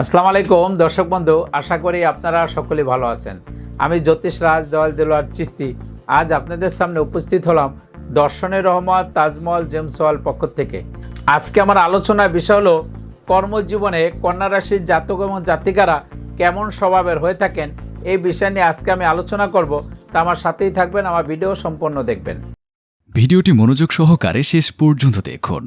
আসসালামু আলাইকুম, দর্শক বন্ধু, আশা করি আপনারা সকলে ভালো আছেন। আমি জ্যোতিষ রাজ, দেওয়াল দেলোয়ার চিস্তি। আজ আপনাদের সামনে উপস্থিত হলাম দর্শনের রহমত তাজমহল জেমস হল পক্ষ থেকে। আজকে আমার আলোচনার বিষয় হলো, কর্মজীবনে কন্যা রাশির জাতক এবং জাতিকারা কেমন স্বভাবের হয়ে থাকেন, এই বিষয় নিয়ে আজকে আমি আলোচনা করব। তা আমার সাথেই থাকবেন, আমার ভিডিও সম্পূর্ণ দেখবেন। ভিডিওটি মনোযোগ সহকারে শেষ পর্যন্ত দেখুন।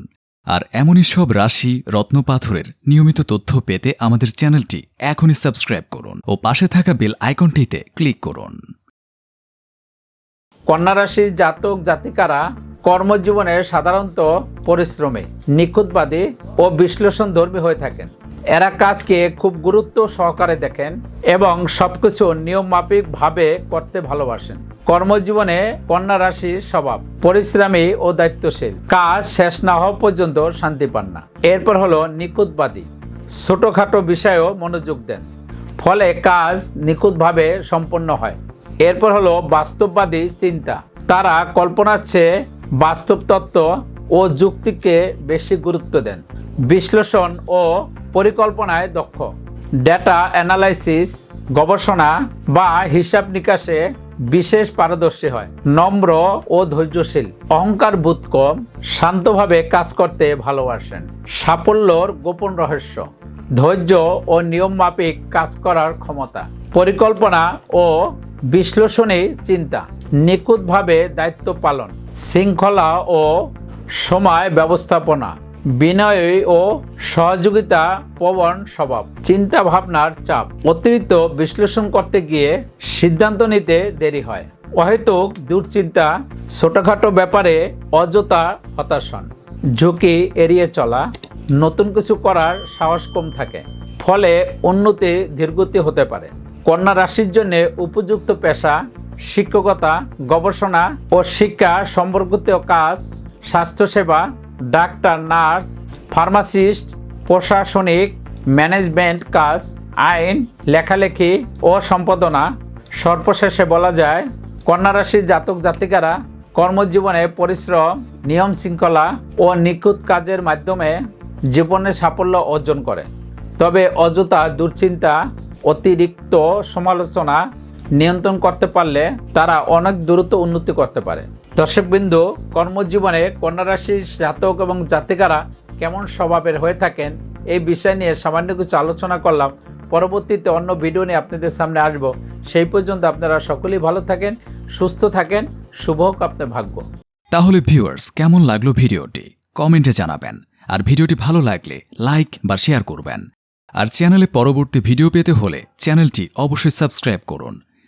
আর এমনই সব রাশি রত্নপাথরের নিয়মিত তথ্য পেতে আমাদের চ্যানেলটি এখনই সাবস্ক্রাইব করুন ও পাশে থাকা বেল আইকনটিতে ক্লিক করুন। কন্যা রাশির জাতক জাতিকারা কর্মজীবনে সাধারণত পরিশ্রমে, নিখুঁতবাদী ও বিশ্লেষণ ধর্মী হয়ে থাকেন। এরা কাজকে খুব গুরুত্ব সহকারে দেখেন এবং সবকিছু নিয়মমাফিক ভাবে করতে ভালোবাসেন। কর্মজীবনে কন্যা রাশির স্বভাব, পরিশ্রমী ও দায়িত্বশীল। কাজ শেষ না হওয়া পর্যন্ত শান্তি পান না। এরপর হলো নিখুঁতবাদী। ছোটোখাটো বিষয়েও মনোযোগ দেন। ফলে কাজ নিখুঁতভাবে সম্পন্ন হয়। এরপর হলো বাস্তববাদী চিন্তা। তারা কল্পনার চেয়ে বাস্তব তত্ত্ব ও যুক্তিকে বেশি গুরুত্ব দেন। বিশ্লেষণ ও পরিকল্পনায় দক্ষ। ডেটা অ্যানালাইসিস, গবেষণা বা হিসাব নিকাশে বিশেষ পারদর্শী হয়। নম্র ও ধৈর্যশীল। অহংকার বোধ কম, শান্তভাবে কাজ করতে ভালোবাসেন। সাফল্যর গোপন রহস্য। ধৈর্য ও নিয়মমাফিক কাজ করার ক্ষমতা। পরিকল্পনা ও বিশ্লেষণী চিন্তা। নিখুঁতভাবে দায়িত্ব পালন। শৃঙ্খলা ও সময় ব্যবস্থাপনা। বিনয়ী ও সহযোগিতা প্রবণ স্বভাব। চিন্তা ভাবনার চাপ। অতিরিক্ত বিশ্লেষণ করতে গিয়ে সিদ্ধান্ত নিতে দেরি হয়। অহেতুক দুশ্চিন্তা, ছোটখাটো ব্যাপারে অযথা হতাশন। ঝুঁকি এড়িয়ে চলা, নতুন কিছু করার সাহস কম থাকে। ফলে উন্নতি ধীরগতি হতে পারে। কন্যা রাশির জন্য উপযুক্ত পেশা, শিক্ষকতা, গবেষণা ও শিক্ষা সম্পর্কিত কাজ, স্বাস্থ্যসেবা ডাক্তার, নার্স, ফার্মাসিস্ট, প্রশাসনিক, ম্যানেজমেন্ট কাজ, আইন, লেখালেখি ও সম্পাদনা। সর্বশেষে বলা যায় কন্যা রাশির জাতক জাতিকারা কর্মজীবনে পরিশ্রম, নিয়ম শৃঙ্খলা ও নিখুঁত কাজের মাধ্যমে জীবনে সাফল্য অর্জন করে। তবে অযথা দুশ্চিন্তা, অতিরিক্ত সমালোচনা নিয়ন্ত্রণ করতে পারলে তারা অনেক দ্রুত উন্নতি করতে পারে। দর্শকবিন্দু, কর্মজীবনে কন্যা রাশির জাতক এবং জাতিকারা কেমন স্বভাবের হয়ে থাকেন এই বিষয় নিয়ে সামান্য কিছু আলোচনা করলাম। পরবর্তীতে অন্য ভিডিও নিয়ে আপনাদের সামনে আসব। সেই পর্যন্ত আপনারা সকলেই ভালো থাকেন, সুস্থ থাকেন, শুভ হোক আপনার ভাগ্য। তাহলে ভিউয়ার্স কেমন লাগল ভিডিওটি? কমেন্টে জানাবেন। আর ভিডিওটি ভালো লাগলে লাইক বা শেয়ার করবেন। আর চ্যানেলে পরবর্তী ভিডিও পেতে হলে চ্যানেলটি অবশ্যই সাবস্ক্রাইব করুন।